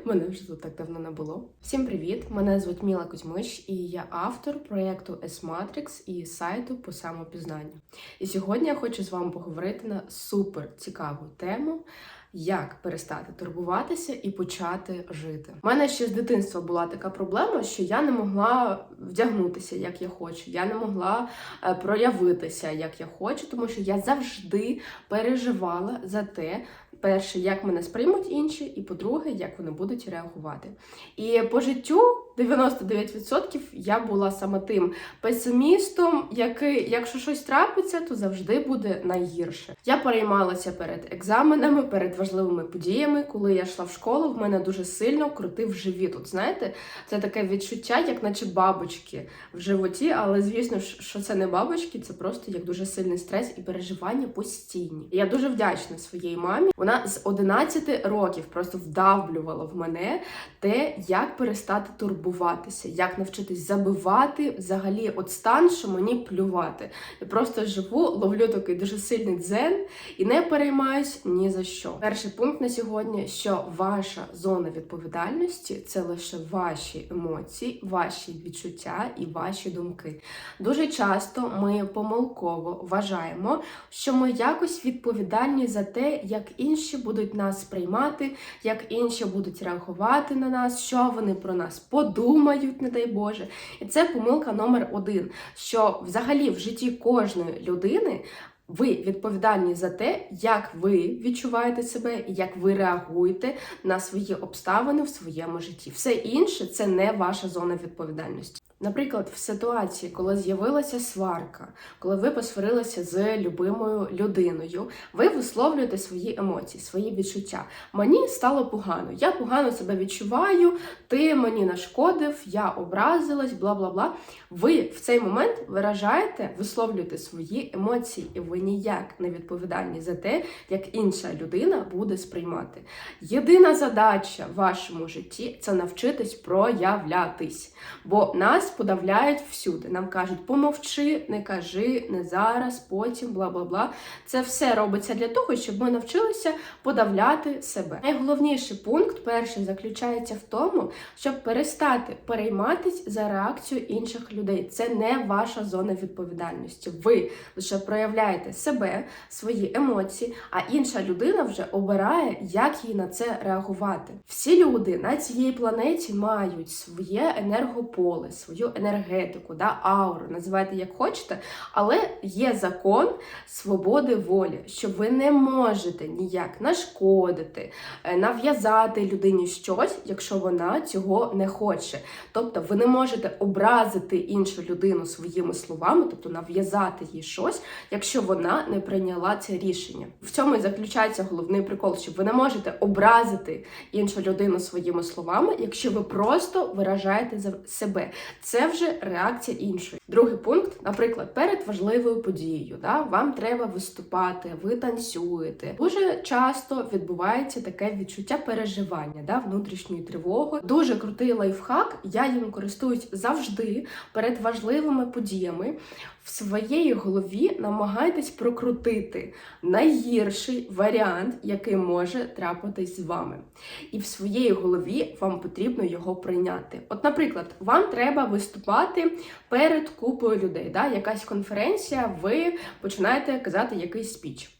Мене вже тут так давно не було. Всім привіт! Мене звуть Міла Кузьмич, і я автор проєкту S-Matrix і сайту по самопізнанню. І сьогодні я хочу з вами поговорити на супер цікаву тему. Як перестати турбуватися і почати жити? У мене ще з дитинства була така проблема, що я не могла вдягнутися, як я хочу. Я не могла е, проявитися, як я хочу, тому що я завжди переживала за те, перше, як мене сприймуть інші, і по-друге, як вони будуть реагувати. І по життю 99% я була саме тим песимістом, який, якщо щось трапиться, то завжди буде найгірше. Я переймалася перед екзаменами, перед важливими подіями. Коли я йшла в школу, в мене дуже сильно крутив живіт. От знаєте, це таке відчуття, як наче бабочки в животі, але звісно, що це не бабочки, це просто як дуже сильний стрес і переживання постійні. Я дуже вдячна своїй мамі. Вона з 11 років просто вдавлювала в мене те, як перестати турбуватися, як навчитись забивати взагалі от стан, що мені плювати. Я просто живу, ловлю такий дуже сильний дзен і не переймаюсь ні за що. Перший пункт на сьогодні, що ваша зона відповідальності це лише ваші емоції, ваші відчуття і ваші думки. Дуже часто ми помилково вважаємо, що ми якось відповідальні за те, як інші будуть нас сприймати, як інші будуть реагувати на нас, що вони про нас подумають, не дай Боже. І це помилка номер один, що взагалі в житті кожної людини. Ви відповідальні за те, як ви відчуваєте себе і як ви реагуєте на свої обставини в своєму житті. Все інше це не ваша зона відповідальності. Наприклад, в ситуації, коли з'явилася сварка, коли ви посварилися з любимою людиною, ви висловлюєте свої емоції, свої відчуття. Мені стало погано, я погано себе відчуваю, ти мені нашкодив, я образилась, бла бла бла. Ви в цей момент виражаєте, висловлюєте свої емоції, і ви ніяк не відповідальні за те, як інша людина буде сприймати. Єдина задача в вашому житті це навчитись проявлятись, бо нас подавляють всюди. Нам кажуть, помовчи, не кажи, не зараз, потім, бла бла бла. Це все робиться для того, щоб ми навчилися подавляти себе. Найголовніший пункт, перший, заключається в тому, щоб перестати перейматись за реакцію інших людей. Це не ваша зона відповідальності. Ви лише проявляєте себе, свої емоції, а інша людина вже обирає, як їй на це реагувати. Всі люди на цій планеті мають своє енергополе, свою енергетику, да, ауру, називайте як хочете, але є закон свободи волі, що ви не можете ніяк нашкодити, е, нав'язати людині щось, якщо вона цього не хоче. Тобто ви не можете образити іншу людину своїми словами, тобто нав'язати їй щось, якщо вона не прийняла це рішення. В цьому і заключається головний прикол, що ви не можете образити іншу людину своїми словами, якщо ви просто виражаєте себе. Це вже реакція іншої. Другий пункт, наприклад, перед важливою подією, да, вам треба виступати, ви танцюєте. Дуже часто відбувається таке відчуття переживання, да, внутрішньої тривоги. Дуже крутий лайфхак. Я їм користуюсь завжди перед важливими подіями. В своєї голові намагайтесь прокрутити найгірший варіант, який може трапитись з вами. І в своїй голові вам потрібно його прийняти. От, наприклад, вам треба виступати перед купою людей. Да? Якась конференція, ви починаєте казати якийсь спіч.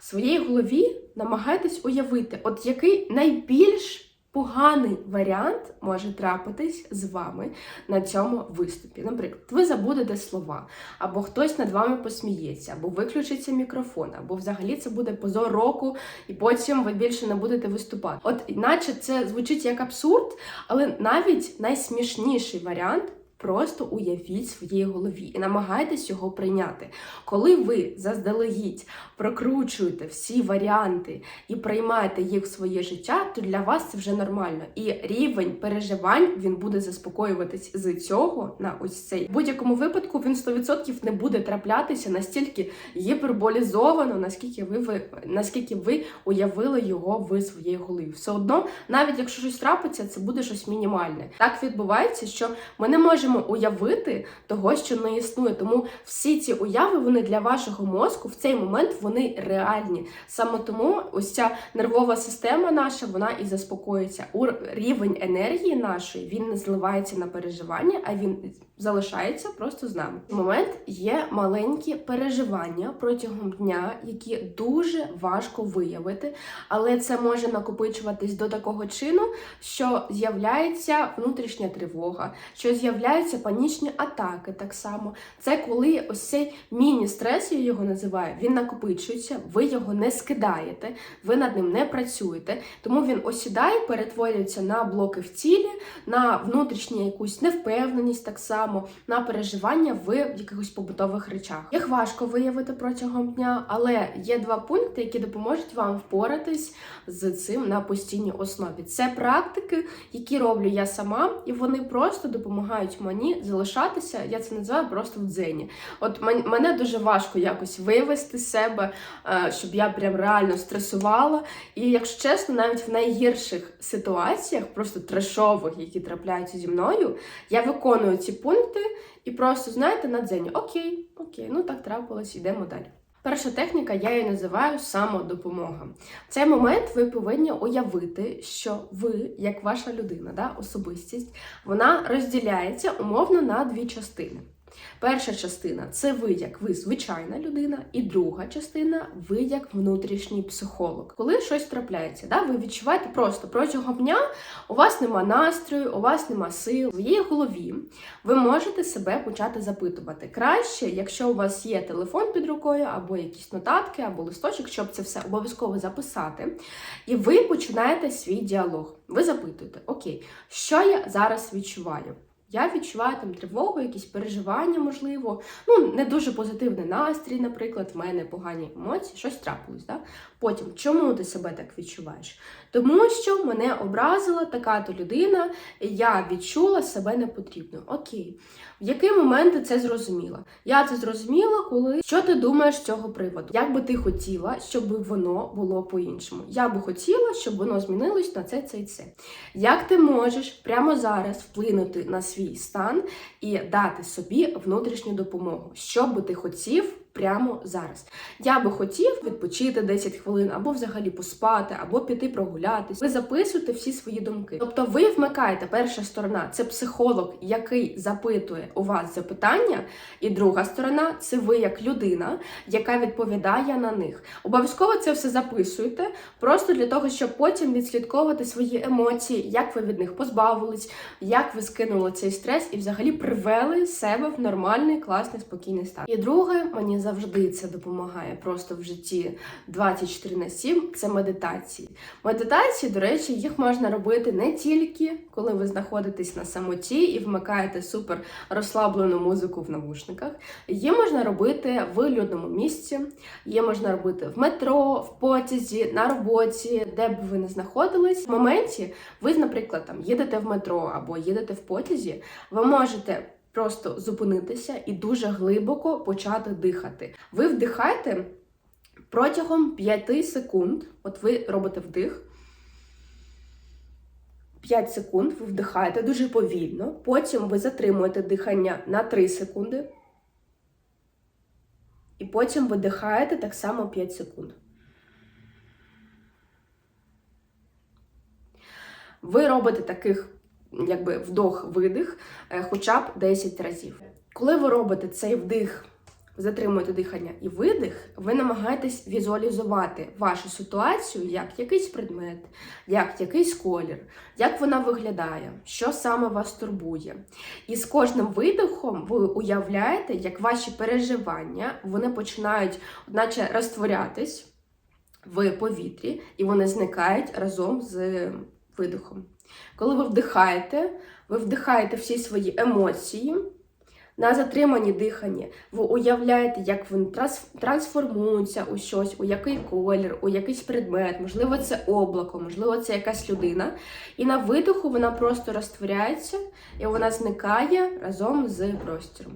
В своїй голові намагайтесь уявити, от який найбільш Поганий варіант може трапитись з вами на цьому виступі. Наприклад, ви забудете слова, або хтось над вами посміється, або виключиться мікрофон, або взагалі це буде позор року, і потім ви більше не будете виступати. От, іначе це звучить як абсурд, але навіть найсмішніший варіант. Просто уявіть в своїй голові і намагайтесь його прийняти. Коли ви заздалегідь прокручуєте всі варіанти і приймаєте їх в своє життя, то для вас це вже нормально. І рівень переживань він буде заспокоюватись з цього на ось цей. В будь-якому випадку він 100% не буде траплятися настільки гіперболізовано, наскільки ви, ви наскільки ви уявили його в своїй голові. Все одно, навіть якщо щось трапиться, це буде щось мінімальне. Так відбувається, що ми не можемо можемо уявити того, що не існує. Тому всі ці уяви вони для вашого мозку в цей момент вони реальні. Саме тому ось ця нервова система наша вона і заспокоїться. Рівень енергії нашої він не зливається на переживання, а він залишається просто з нами. В момент є маленькі переживання протягом дня, які дуже важко виявити, але це може накопичуватись до такого чину, що з'являється внутрішня тривога, що з'являються панічні атаки. Так само це коли ось цей міні-стрес, я його називаю, він накопичується, ви його не скидаєте, ви над ним не працюєте, тому він осідає, перетворюється на блоки в тілі, на внутрішню якусь невпевненість, так само на переживання в якихось побутових речах. Їх важко виявити протягом дня, але є два пункти, які допоможуть вам впоратись з цим на постійній основі. Це практики, які роблю я сама, і вони просто допомагають мені залишатися. Я це називаю просто в дзені. От мене дуже важко якось вивести себе, е, щоб я прям реально стресувала. І якщо чесно, навіть в найгірших ситуаціях, просто трешових, які трапляються зі мною, я виконую ці пункти і просто, знаєте, на дзені окей, окей, ну так трапилось, йдемо далі. Перша техніка, я її називаю самодопомога. В цей момент ви повинні уявити, що ви, як ваша людина, да, особистість, вона розділяється умовно на дві частини. Перша частина це ви, як ви звичайна людина, і друга частина ви як внутрішній психолог. Коли щось трапляється, да, ви відчуваєте просто протягом дня у вас нема настрою, у вас нема сил. В своїй голові ви можете себе почати запитувати. Краще, якщо у вас є телефон під рукою, або якісь нотатки, або листочок, щоб це все обов'язково записати. І ви починаєте свій діалог. Ви запитуєте, окей, що я зараз відчуваю? Я відчуваю там тривогу, якісь переживання, можливо, ну не дуже позитивний настрій, наприклад, в мене погані емоції, щось трапилось. Да? Потім, чому ти себе так відчуваєш? Тому що мене образила така-то людина, я відчула себе непотрібно. Окей. В який момент ти це зрозуміла? Я це зрозуміла, коли що ти думаєш з цього приводу? Як би ти хотіла, щоб воно було по-іншому? Я би хотіла, щоб воно змінилось на це, це і це. Як ти можеш прямо зараз вплинути на свій стан і дати собі внутрішню допомогу? Що би ти хотів? Прямо зараз. Я би хотів відпочити 10 хвилин, або взагалі поспати, або піти прогулятись. Ви записуєте всі свої думки. Тобто, ви вмикаєте перша сторона це психолог, який запитує у вас запитання, і друга сторона це ви як людина, яка відповідає на них. Обов'язково це все записуєте, просто для того, щоб потім відслідковувати свої емоції, як ви від них позбавились, як ви скинули цей стрес і взагалі привели себе в нормальний, класний, спокійний стан. І друге, мені завжди це допомагає просто в житті 24 на 7 це медитації. Медитації, до речі, їх можна робити не тільки коли ви знаходитесь на самоті і вмикаєте супер розслаблену музику в навушниках. Її можна робити в людному місці, її можна робити в метро, в потязі, на роботі, де б ви не знаходились. В моменті ви, наприклад, там їдете в метро або їдете в потязі, ви можете просто зупинитися і дуже глибоко почати дихати. Ви вдихаєте протягом 5 секунд, от ви робите вдих. 5 секунд ви вдихаєте дуже повільно, потім ви затримуєте дихання на 3 секунди. І потім видихаєте так само 5 секунд. Ви робите таких якби вдох-видих е, хоча б 10 разів. Коли ви робите цей вдих, затримуєте дихання і видих, ви намагаєтесь візуалізувати вашу ситуацію як якийсь предмет, як якийсь колір, як вона виглядає, що саме вас турбує. І з кожним видихом ви уявляєте, як ваші переживання вони починають, наче розтворятись в повітрі, і вони зникають разом з видихом. Коли ви вдихаєте, ви вдихаєте всі свої емоції, на затриманні дихання. Ви уявляєте, як вони трансформуються у щось, у який колір, у якийсь предмет, можливо, це облако, можливо, це якась людина. І на видиху вона просто розтворяється і вона зникає разом з простіром.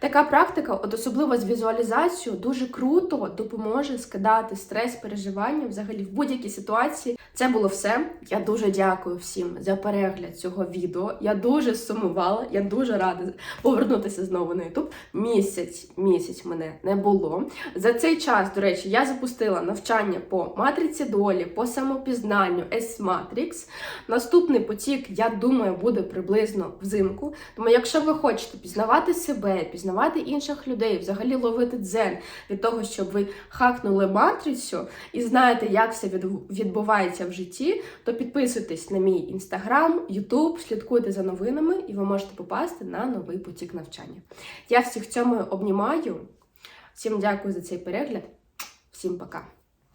Така практика, от особливо з візуалізацією, дуже круто допоможе скидати стрес, переживання взагалі в будь-якій ситуації. Це було все. Я дуже дякую всім за перегляд цього відео. Я дуже сумувала, я дуже рада повернутися знову на YouTube. Місяць, місяць мене не було. За цей час, до речі, я запустила навчання по матриці долі, по самопізнанню S-Matrix. Наступний потік, я думаю, буде приблизно взимку. Тому, якщо ви хочете пізнавати себе, пізнавати інших людей, взагалі ловити дзен від того, щоб ви хакнули матрицю і знаєте, як все відбувається в житті, то підписуйтесь на мій інстаграм, Ютуб, слідкуйте за новинами, і ви можете попасти на новий потік навчання. Я всіх цьому обнімаю. Всім дякую за цей перегляд. Всім пока.